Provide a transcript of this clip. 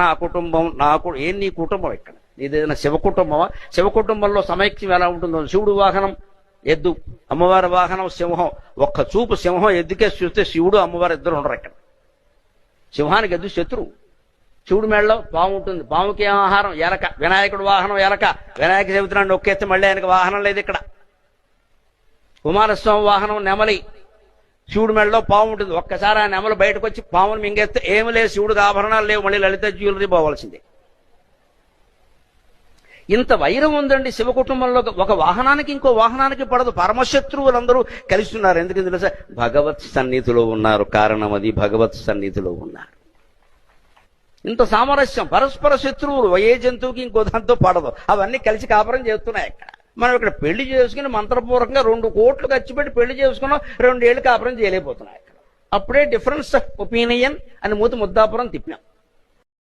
నా కుటుంబం నాకు ఏం నీ కుటుంబం ఇక్కడ? ఇదేదైనా శివ కుటుంబమా? శివ కుటుంబంలో సమైక్యం ఎలా ఉంటుందో శివుడు వాహనం ఎద్దు. అమ్మవారి వాహనం సింహం. ఒక్క చూపు సింహం ఎద్దుకే చూస్తే శివుడు అమ్మవారు ఇద్దరు ఉండరు ఇక్కడ. సింహానికి ఎద్దు శత్రువు. శివుడు మేడలో పాము ఉంటుంది. పాముకి ఏం ఆహారం? ఎలక. వినాయకుడు వాహనం ఎలక. వినాయక చవితి నాడు నొక్కేస్తే మళ్ళీ ఆయనకు వాహనం లేదు ఇక్కడ. కుమారస్వామి వాహనం నెమలి. శివుడు మెడలో పాము ఉంటుంది. ఒక్కసారి ఆ నెమలు బయటకు వచ్చి పామును మింగేస్తే ఏమి లేదు. శివుడికి ఆభరణాలు లేవు. మళ్ళీ లలిత జ్యువెలరీ పోవాల్సిందే. ఇంత వైరం ఉందండి శివ కుటుంబంలో. ఒక వాహనానికి ఇంకో వాహనానికి పడదు. పరమశత్రువులందరూ కలిసి ఉన్నారు ఎందుకు తెలుసా? భగవత్ సన్నిధిలో ఉన్నారు. కారణం అది. భగవత్ సన్నిధిలో ఉన్నారు. ఇంత సామరస్యం. పరస్పర శత్రువులు. ఏ జంతువుకి ఇంకో దాంతో పడదు. అవన్నీ కలిసి కాపురం చేస్తున్నాయి అక్కడ. మనం ఇక్కడ పెళ్ళి చేసుకుని మంత్రపూర్వకంగా రెండు కోట్లు ఖర్చు పెట్టి పెళ్ళి చేసుకున్నాం రెండేళ్ళు కాపురం చేయలేకపోతున్నాయి ఇక్కడ. అప్పుడే డిఫరెన్స్ ఆఫ్ ఒపీనియన్ అని మూతి ముద్దాపురం తిప్పాం.